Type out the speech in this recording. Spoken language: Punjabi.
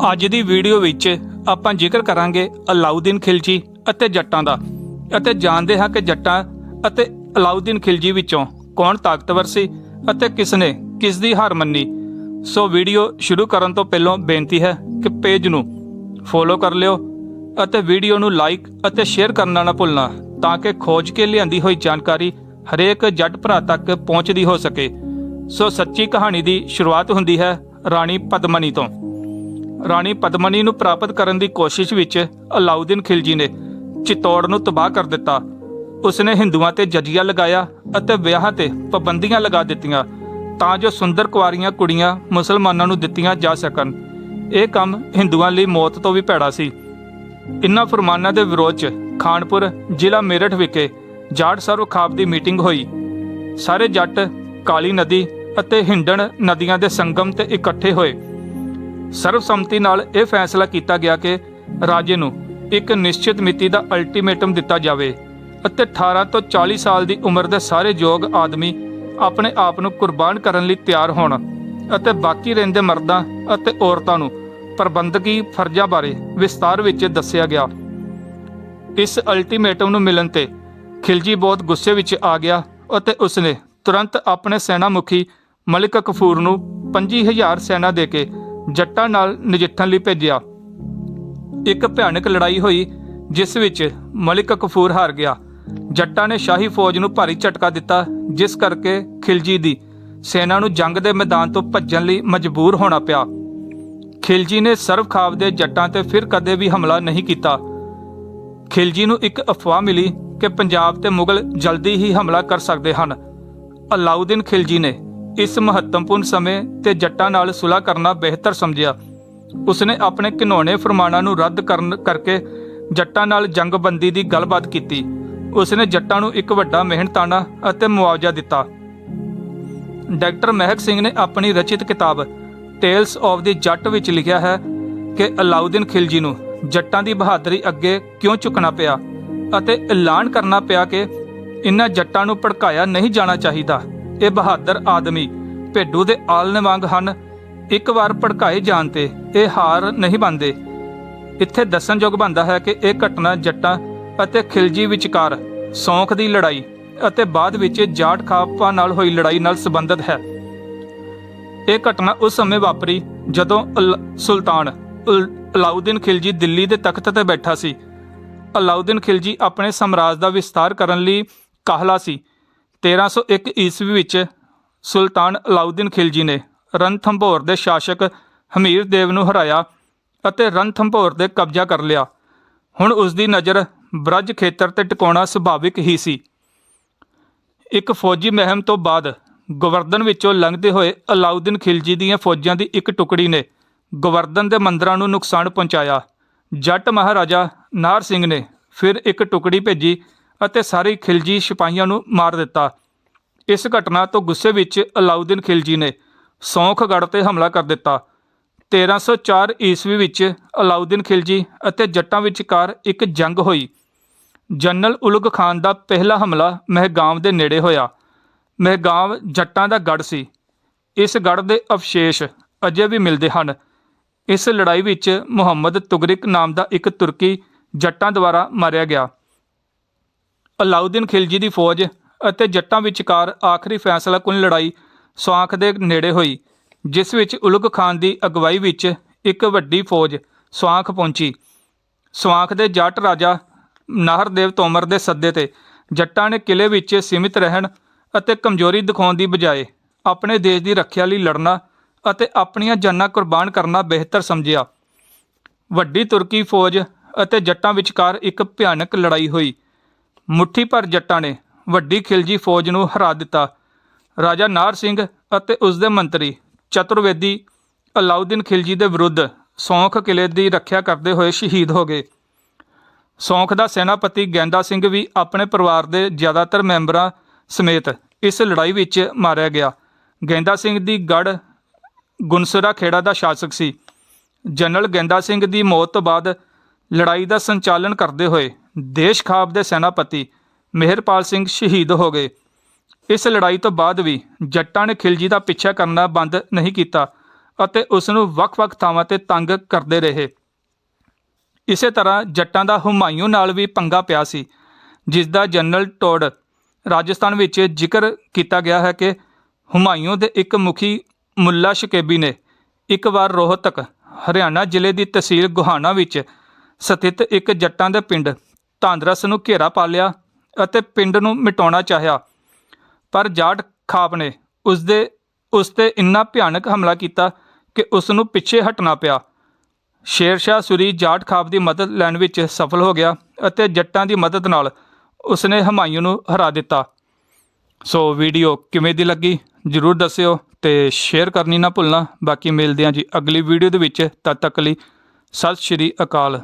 ਅੱਜ ਦੀ ਵੀਡੀਓ ਵਿੱਚ ਆਪਾਂ ਜ਼ਿਕਰ ਕਰਾਂਗੇ ਅਲਾਉਦੀਨ ਖਿਲਜੀ ਅਤੇ ਜੱਟਾਂ ਦਾ। ਅਤੇ ਜਾਣਦੇ ਹਾਂ ਕਿ ਜੱਟਾਂ ਅਤੇ ਅਲਾਉਦੀਨ ਖਿਲਜੀ ਵਿੱਚੋਂ ਕੌਣ ਤਾਕਤਵਰ ਸੀ ਅਤੇ ਕਿਸ ਨੇ ਕਿਸ ਦੀ ਹਾਰ ਮੰਨੀ। ਸੋ ਵੀਡੀਓ ਸ਼ੁਰੂ ਕਰਨ ਤੋਂ ਪਹਿਲਾਂ ਬੇਨਤੀ ਹੈ ਕਿ ਪੇਜ ਨੂੰ ਫੋਲੋ ਕਰ ਲਿਓ ਅਤੇ ਵੀਡੀਓ ਨੂੰ ਲਾਈਕ ਅਤੇ ਸ਼ੇਅਰ ਕਰਨਾ ਨਾ ਭੁੱਲਣਾ ਤਾਂ ਕਿ ਖੋਜ ਕੇ ਲਿਆਂਦੀ ਹੋਈ ਜਾਣਕਾਰੀ ਹਰੇਕ ਜੱਟ ਭਰਾ ਤੱਕ ਪਹੁੰਚਦੀ ਹੋ ਸਕੇ। ਸੋ ਸੱਚੀ ਕਹਾਣੀ ਦੀ ਸ਼ੁਰੂਆਤ ਹੁੰਦੀ ਹੈ ਰਾਣੀ ਪਦਮਨੀ ਤੋਂ। ਰਾਣੀ ਪਦਮਨੀ ਨੂੰ ਪ੍ਰਾਪਤ ਕਰਨ ਦੀ ਕੋਸ਼ਿਸ਼ ਵਿੱਚ ਅਲਾਉਦੀਨ ਖਿਲਜੀ ਨੇ ਚਿਤੌੜ ਨੂੰ ਤਬਾਹ ਕਰ ਦਿੱਤਾ। ਉਸਨੇ ਹਿੰਦੂਆਂ ਤੇ ਜਜੀਆ ਲਗਾਇਆ ਅਤੇ ਵਿਆਹਾਂ ਤੇ ਪਾਬੰਦੀਆਂ ਲਗਾ ਦਿੱਤੀਆਂ ਤਾਂ ਜੋ ਸੁੰਦਰ ਕੁਆਰੀਆਂ ਕੁੜੀਆਂ ਮੁਸਲਮਾਨਾਂ ਨੂੰ ਦਿੱਤੀਆਂ ਜਾ ਸਕਣ। ਇਹ ਕੰਮ ਹਿੰਦੂਆਂ ਲਈ ਮੌਤ ਤੋਂ ਵੀ ਭੈੜਾ ਸੀ। ਇਨ੍ਹਾਂ ਫਰਮਾਨਾਂ ਦੇ ਵਿਰੋਧ 'ਚ ਖਾਨਪੁਰ ਜ਼ਿਲ੍ਹਾ ਮੇਰਠ ਵਿਖੇ ਜਾਟ ਸਰਵ ਖਾਪ ਦੀ ਮੀਟਿੰਗ ਹੋਈ। ਸਾਰੇ ਜੱਟ, ਕਾਲੀ ਨਦੀ ਅਤੇ ਹਿੰਡਣ ਨਦੀਆਂ ਦੇ ਸੰਗਮ ਤੇ ਇਕੱਠੇ ਹੋਏ। ਸਰਬਸੰਮਤੀ ਨਾਲ ਇਹ ਫੈਸਲਾ ਕੀਤਾ ਗਿਆ ਕਿ ਰਾਜੇ ਨੂੰ ਇੱਕ ਨਿਸ਼ਚਿਤ ਮਿਤੀ ਦਾ ਅਲਟੀਮੇਟਮ ਦਿੱਤਾ ਜਾਵੇ ਅਤੇ 18 ਤੋਂ 40 ਸਾਲ ਦੀ ਉਮਰ ਦੇ ਸਾਰੇ ਯੋਗ ਆਦਮੀ ਆਪਣੇ ਆਪ ਨੂੰ ਕੁਰਬਾਨ ਕਰਨ ਲਈ ਤਿਆਰ ਹੋਣ ਅਤੇ ਬਾਕੀ ਰਹਿੰਦੇ ਮਰਦਾਂ ਅਤੇ ਔਰਤਾਂ ਨੂੰ ਪ੍ਰਬੰਧਕੀ ਫਰਜ਼ਾਂ ਬਾਰੇ ਵਿਸਤਾਰ ਵਿੱਚ ਦੱਸਿਆ ਗਿਆ। ਇਸ ਅਲਟੀਮੇਟਮ ਨੂੰ ਮਿਲਣ ਤੇ ਖਿਲਜੀ ਬਹੁਤ ਗੁੱਸੇ ਵਿੱਚ ਆ ਗਿਆ ਅਤੇ ਉਸਨੇ ਤੁਰੰਤ ਆਪਣੇ ਸੈਨਾ ਮੁਖੀ ਮਲਿਕ ਕਫੂਰ ਨੂੰ 25000 ਸੈਨਾ ਦੇ ਕੇ ਜੱਟਾਂ ਨਾਲ ਨਜਿੱਠਣ ਲਈ ਭੇਜਿਆ। ਇੱਕ ਭਿਆਨਕ ਲੜਾਈ ਹੋਈ, ਜਿਸ ਵਿੱਚ ਮਲਿਕ ਕਫੂਰ ਹਾਰ ਗਿਆ। ਜੱਟਾਂ ਨੇ ਸ਼ਾਹੀ ਫੌਜ ਨੂੰ ਭਾਰੀ ਝਟਕਾ ਦਿੱਤਾ, ਜਿਸ ਕਰਕੇ ਖਿਲਜੀ ਦੀ ਸੈਨਾ ਨੂੰ ਜੰਗ ਦੇ ਮੈਦਾਨ ਤੋਂ ਭੱਜਣ ਲਈ ਮਜਬੂਰ ਹੋਣਾ ਪਿਆ। ਖਿਲਜੀ ਨੇ ਸਰਵਖਾਵ ਦੇ ਜੱਟਾਂ ਤੇ ਫਿਰ ਕਦੇ ਵੀ ਹਮਲਾ ਨਹੀਂ ਕੀਤਾ। ਖਿਲਜੀ ਨੂੰ ਇੱਕ ਅਫਵਾਹ ਮਿਲੀ ਕਿ ਪੰਜਾਬ ਤੇ ਮੁਗਲ ਜਲਦੀ ਹੀ ਹਮਲਾ ਕਰ ਸਕਦੇ ਹਨ। ਅਲਾਉਦੀਨ ਖਿਲਜੀ ਨੇ ਇਸ ਮਹੱਤਵਪੂਰਨ ਸਮੇਂ ਤੇ ਜੱਟਾਂ ਨਾਲ ਸੁਲ੍ਹਾ ਕਰਨਾ ਬਿਹਤਰ ਸਮਝਿਆ। ਉਸਨੇ ਆਪਣੇ ਘਿਨੌਣੇ ਫਰਮਾਨਾਂ ਨੂੰ ਰੱਦ ਕਰਨ ਕਰਕੇ ਜੱਟਾਂ ਨਾਲ ਜੰਗਬੰਦੀ ਦੀ ਗੱਲਬਾਤ ਕੀਤੀ। ਉਸਨੇ ਜੱਟਾਂ ਨੂੰ ਇੱਕ ਵੱਡਾ ਮਿਹਨਤਾਨਾ ਅਤੇ ਮੁਆਵਜ਼ਾ ਦਿੱਤਾ। ਡਾਕਟਰ ਮਹਿਕ ਸਿੰਘ ਨੇ ਆਪਣੀ ਰਚਿਤ ਕਿਤਾਬ ਟੇਲਸ ਆਫ ਦੀ ਜੱਟ ਵਿੱਚ ਲਿਖਿਆ ਹੈ ਕਿ ਅਲਾਉਦੀਨ ਖਿਲਜੀ ਨੂੰ ਜੱਟਾਂ ਦੀ ਬਹਾਦਰੀ ਅੱਗੇ ਕਿਉਂ ਝੁਕਣਾ ਪਿਆ ਅਤੇ ਐਲਾਨ ਕਰਨਾ ਪਿਆ ਕਿ ਇਨ੍ਹਾਂ ਜੱਟਾਂ ਨੂੰ ਭੜਕਾਇਆ ਨਹੀਂ ਜਾਣਾ ਚਾਹੀਦਾ। ਇਹ ਬਹਾਦਰ ਆਦਮੀ ਭੇਡੂ ਦੇ ਆਲਣੇ ਵਾਂਗ ਹਨ। ਇੱਕ ਵਾਰ ਭੜਕਾਏ ਜਾਣ ਤੇ ਇਹ ਹਾਰ ਨਹੀਂ ਬੰਦੇ ਇੱਥੇ ਦੱਸਣਯੋਗ ਬਣਦਾ ਹੈ ਕਿ ਇਹ ਘਟਨਾ ਜੱਟਾਂ ਅਤੇ ਖਿਲਜੀ ਵਿਚਕਾਰ ਸੌਂਖ ਦੀ ਲੜਾਈ ਅਤੇ ਬਾਅਦ ਵਿੱਚ ਜਾਟ ਖਾਪਾਂ ਨਾਲ ਹੋਈ ਲੜਾਈ ਨਾਲ ਸੰਬੰਧਿਤ ਹੈ। ਇਹ ਘਟਨਾ ਉਸ ਸਮੇਂ ਵਾਪਰੀ ਜਦੋਂ ਅਲ- ਸੁਲਤਾਨ ਉਲ- ਅਲਾਉਦੀਨ ਖਿਲਜੀ ਦਿੱਲੀ ਦੇ ਤਖਤ ਤੇ ਬੈਠਾ ਸੀ। ਅਲਾਉਦੀਨ ਖਿਲਜੀ ਆਪਣੇ ਸਾਮਰਾਜ ਦਾ ਵਿਸਤਾਰ ਕਰਨ ਲਈ ਕਾਹਲਾ ਸੀ। 1301 ਈਸਵੀ ਵਿੱਚ ਸੁਲਤਾਨ ਅਲਾਉਦੀਨ ਖਿਲਜੀ ਨੇ ਰਣਥੰਭੌਰ ਦੇ ਸ਼ਾਸਕ ਹਮੀਰ ਦੇਵ ਨੂੰ ਹਰਾਇਆ ਅਤੇ ਰਣਥੰਭੌਰ ਤੇ ਕਬਜ਼ਾ ਕਰ ਲਿਆ। ਹੁਣ ਉਸ ਦੀ ਨਜ਼ਰ ਬ੍ਰਜ ਖੇਤਰ ਤੇ ਟਿਕਾਉਣਾ ਸੁਭਾਵਿਕ ਹੀ ਸੀ। ਇੱਕ ਫੌਜੀ ਮਹਿਮ ਤੋਂ ਬਾਅਦ ਗਵਰਦਨ ਵਿੱਚੋਂ ਲੰਘਦੇ ਹੋਏ ਅਲਾਉਦੀਨ ਖਿਲਜੀ ਦੀਆਂ ਫੌਜਾਂ ਦੀ ਇੱਕ ਟੁਕੜੀ ਨੇ ਗਵਰਦਨ ਦੇ ਮੰਦਰਾਂ ਨੂੰ ਨੁਕਸਾਨ ਪਹੁੰਚਾਇਆ। ਜੱਟ ਮਹਾਰਾਜਾ ਨਾਰ ਸਿੰਘ ਨੇ ਫਿਰ ਇੱਕ ਟੁਕੜੀ ਭੇਜੀ ਅਤੇ ਸਾਰੇ ਖਿਲਜੀ ਸਿਪਾਹੀਆਂ ਨੂੰ ਮਾਰ ਦਿੱਤਾ। ਇਸ ਘਟਨਾ ਤੋਂ ਗੁੱਸੇ ਵਿੱਚ ਅਲਾਉਦੀਨ ਖਿਲਜੀ ਨੇ ਸੌਂਖਗੜ੍ਹ ਤੇ ਹਮਲਾ ਕਰ ਦਿੱਤਾ। 1304 ਈਸਵੀ ਵਿੱਚ ਅਲਾਉਦੀਨ ਖਿਲਜੀ ਅਤੇ ਜੱਟਾਂ ਵਿਚਕਾਰ ਇੱਕ ਜੰਗ ਹੋਈ। ਜਨਰਲ ਉਲਗ ਖਾਨ ਦਾ ਪਹਿਲਾ ਹਮਲਾ ਮਹਿਗਾਮ ਦੇ ਨੇੜੇ ਹੋਇਆ। ਮਹਿਗਾਮ ਜੱਟਾਂ ਦਾ ਗੜ ਸੀ। ਇਸ ਗੜ ਦੇ ਅਵਸ਼ੇਸ਼ ਅਜੇ ਵੀ ਮਿਲਦੇ ਹਨ। ਇਸ ਲੜਾਈ ਵਿੱਚ ਮੁਹੰਮਦ ਤੁਗਰਿਕ ਨਾਮ ਦਾ ਇੱਕ ਤੁਰਕੀ ਜੱਟਾਂ ਦੁਆਰਾ ਮਾਰਿਆ ਗਿਆ। ਅਲਾਉਦੀਨ ਖਿਲਜੀ ਦੀ ਫੌਜ ਅਤੇ ਜੱਟਾਂ ਵਿਚਕਾਰ ਆਖਰੀ ਫੈਸਲਾ ਕੁਨ ਲੜਾਈ ਸਵਾਂਖ ਦੇ ਨੇੜੇ ਹੋਈ, ਜਿਸ ਵਿੱਚ ਉਲਗ ਖਾਨ ਦੀ ਅਗਵਾਈ ਵਿੱਚ ਇੱਕ ਵੱਡੀ ਫੌਜ ਸਵਾਂਖ ਪਹੁੰਚੀ। ਸਵਾਂਖ ਦੇ ਜੱਟ ਰਾਜਾ ਨਾਹਰਦੇਵ ਤੋਮਰ ਦੇ ਸੱਦੇ ਤੇ ਜੱਟਾਂ ਨੇ ਕਿਲੇ ਵਿੱਚ ਸੀਮਿਤ ਰਹਿਣ ਅਤੇ ਕਮਜ਼ੋਰੀ ਦਿਖਾਉਣ ਦੀ ਬਜਾਏ ਆਪਣੇ ਦੇਸ਼ ਦੀ ਰੱਖਿਆ ਲਈ ਲੜਨਾ ਅਤੇ ਆਪਣੀਆਂ ਜਾਨਾਂ ਕੁਰਬਾਨ ਕਰਨਾ ਬਿਹਤਰ ਸਮਝਿਆ। ਵੱਡੀ ਤੁਰਕੀ ਫੌਜ ਅਤੇ ਜੱਟਾਂ ਵਿਚਕਾਰ ਇੱਕ ਭਿਆਨਕ ਲੜਾਈ ਹੋਈ। ਮੁੱਠੀ ਭਰ ਜੱਟਾਂ ਨੇ ਵੱਡੀ ਖਿਲਜੀ ਫੌਜ ਨੂੰ ਹਰਾ ਦਿੱਤਾ। ਰਾਜਾ ਨਾਰ ਸਿੰਘ ਅਤੇ ਉਸ ਦੇ ਮੰਤਰੀ ਚਤੁਰਵੇਦੀ ਅਲਾਉਦੀਨ ਖਿਲਜੀ ਦੇ ਵਿਰੁੱਧ ਸੌਂਖ ਕਿਲੇ ਦੀ ਰੱਖਿਆ ਕਰਦੇ ਹੋਏ ਸ਼ਹੀਦ ਹੋ ਗਏ। ਸੌਂਖ ਦਾ ਸੈਨਾਪਤੀ ਗੈਂਦਾ ਸਿੰਘ ਵੀ ਆਪਣੇ ਪਰਿਵਾਰ ਦੇ ਜ਼ਿਆਦਾਤਰ ਮੈਂਬਰਾਂ ਸਮੇਤ ਇਸ ਲੜਾਈ ਵਿੱਚ ਮਾਰਿਆ ਗਿਆ। ਗੈਂਦਾ ਸਿੰਘ ਦੀ ਗੜ ਗੁਨਸਰਾ ਖੇੜਾ ਦਾ ਸ਼ਾਸਕ ਸੀ। ਜਨਰਲ ਗੈਂਦਾ ਸਿੰਘ ਦੀ ਮੌਤ ਤੋਂ ਬਾਅਦ ਲੜਾਈ ਦਾ ਸੰਚਾਲਨ ਕਰਦੇ ਹੋਏ ਦੇਸ਼ ਖਾਬ ਦੇ ਸੈਨਾਪਤੀ ਮਿਹਰਪਾਲ ਸਿੰਘ ਸ਼ਹੀਦ ਹੋ ਗਏ। ਇਸ ਲੜਾਈ ਤੋਂ ਬਾਅਦ ਵੀ ਜੱਟਾਂ ਨੇ ਖਿਲਜੀ ਦਾ ਪਿੱਛਾ ਕਰਨਾ ਬੰਦ ਨਹੀਂ ਕੀਤਾ ਅਤੇ ਉਸ ਨੂੰ ਵੱਖ-ਵੱਖ ਥਾਵਾਂ ਤੇ ਤੰਗ ਕਰਦੇ ਰਹੇ। ਇਸੇ ਤਰ੍ਹਾਂ ਜੱਟਾਂ ਦਾ ਹੁਮਾਯੂੰ ਨਾਲ ਵੀ ਪੰਗਾ ਪਿਆ ਸੀ, ਜਿਸ ਦਾ ਜਨਰਲ ਟੋਡ ਰਾਜਸਥਾਨ ਵਿੱਚ ਜ਼ਿਕਰ ਕੀਤਾ ਗਿਆ ਹੈ ਕਿ ਹੁਮਾਯੂੰ ਦੇ ਇੱਕ ਮੁਖੀ ਮੁੱਲਾ ਸ਼ਕੇਬੀ ਨੇ ਇੱਕ ਵਾਰ ਰੋਹਤਕ ਹਰਿਆਣਾ ਜ਼ਿਲ੍ਹੇ ਦੀ ਤਹਿਸੀਲ ਗੁਹਾਨਾ ਵਿੱਚ ਸਥਿਤ ਇੱਕ ਜੱਟਾਂ ਦੇ ਪਿੰਡ ਧਾਂਦਰਸ ਨੂੰ ਘੇਰਾ ਪਾ ਲਿਆ ਅਤੇ ਪਿੰਡ ਨੂੰ ਮਿਟਾਉਣਾ ਚਾਹਿਆ। ਪਰ ਜਾਟ ਖਾਪ ਨੇ ਉਸ ਦੇ ਉਸ ਤੇ ਇੰਨਾ ਭਿਆਨਕ ਹਮਲਾ ਕੀਤਾ ਕਿ ਉਸ ਨੂੰ ਪਿੱਛੇ ਹਟਣਾ ਪਿਆ। ਸ਼ੇਰ ਸ਼ਾਹ ਸੂਰੀ ਜਾਟ ਖਾਪ ਦੀ ਮਦਦ ਲੈਣ ਵਿੱਚ ਸਫਲ ਹੋ ਗਿਆ ਅਤੇ ਜੱਟਾਂ ਦੀ ਮਦਦ ਨਾਲ ਉਸਨੇ ਹਮਾਯੂੰ ਨੂੰ ਹਰਾ ਦਿੱਤਾ। ਸੋ ਵੀਡੀਓ ਕਿਵੇਂ ਦੀ ਲੱਗੀ ਜਰੂਰ ਦੱਸਿਓ ਤੇ ਸ਼ੇਅਰ ਕਰਨੀ ਨਾ ਭੁੱਲਣਾ। ਬਾਕੀ ਮਿਲਦੇ ਹਾਂ ਜੀ ਅਗਲੀ ਵੀਡੀਓ ਦੇ ਵਿੱਚ। ਤਦ ਤੱਕ ਲਈ ਸਤਿ ਸ਼੍ਰੀ ਅਕਾਲ।